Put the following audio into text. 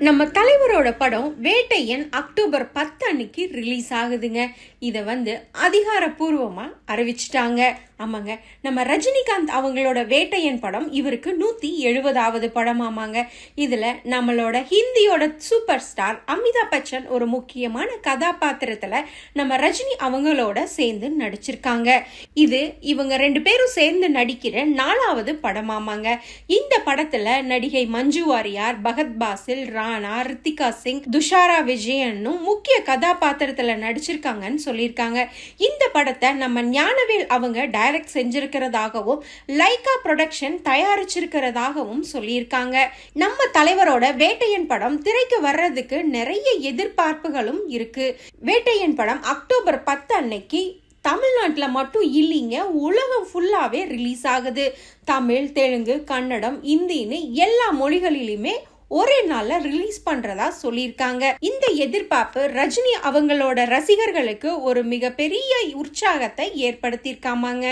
நம்ம தலைவரோட படம் வேட்டையன் அக்டோபர் பத்து அன்னைக்கு ரிலீஸ் ஆகுதுங்க. இதை வந்து அதிகாரப்பூர்வமாக அறிவிச்சிட்டாங்க. ஆமாங்க. நம்ம ரஜினிகாந்த் அவங்களோட வேட்டையன் படம் இவருக்கு நூற்றி எழுபதாவது படம் ஆமாங்க. நம்மளோட ஹிந்தியோட சூப்பர் ஸ்டார் அமிதாப் பச்சன் ஒரு முக்கியமான கதாபாத்திரத்தில் நம்ம ரஜினி அவங்களோட சேர்ந்து நடிச்சிருக்காங்க. இது இவங்க ரெண்டு பேரும் சேர்ந்து நடிக்கிற நாலாவது படமாமாங்க இந்த படத்தில் நடிகை மஞ்சு வாரியார் பகத் பாசில் ராணா ரித்திகா சிங் துஷாரா விஜயன்னும் முக்கிய கதாபாத்திரத்தில் நடிச்சிருக்காங்கன்னு சொல்லியிருக்காங்க. இந்த படத்தை நம்ம ஞானவேல் அவங்க டைரக்ட் செஞ்சிருக்கிறதாகவும் லைகா ப்ரொடக்ஷன் தயாரிச்சிருக்கிறதாகவும் சொல்லியிருக்காங்க. நம்ம தலைவரோட வேட்டையன் படம் திரைக்கு வர்றதுக்கு நிறைய எதிர்பார்ப்புகளும் இருக்கு. வேட்டையன் படம் அக்டோபர் பத்து அன்னைக்கு தமிழ்நாட்டில் மட்டும் இல்லைங்க உலகம் ஃபுல்லாகவே ரிலீஸ் ஆகுது. தமிழ் தெலுங்கு கன்னடம் இந்தின்னு எல்லா மொழிகளிலுமே ஒரே நாள்ல ரிலீஸ் பண்றதா சொல்லியிருக்காங்க. இந்த எதிர்பார்ப்பு ரஜினி அவங்களோட ரசிகர்களுக்கு ஒரு மிகப்பெரிய உற்சாகத்தை ஏற்படுத்தியிருக்காமாங்க.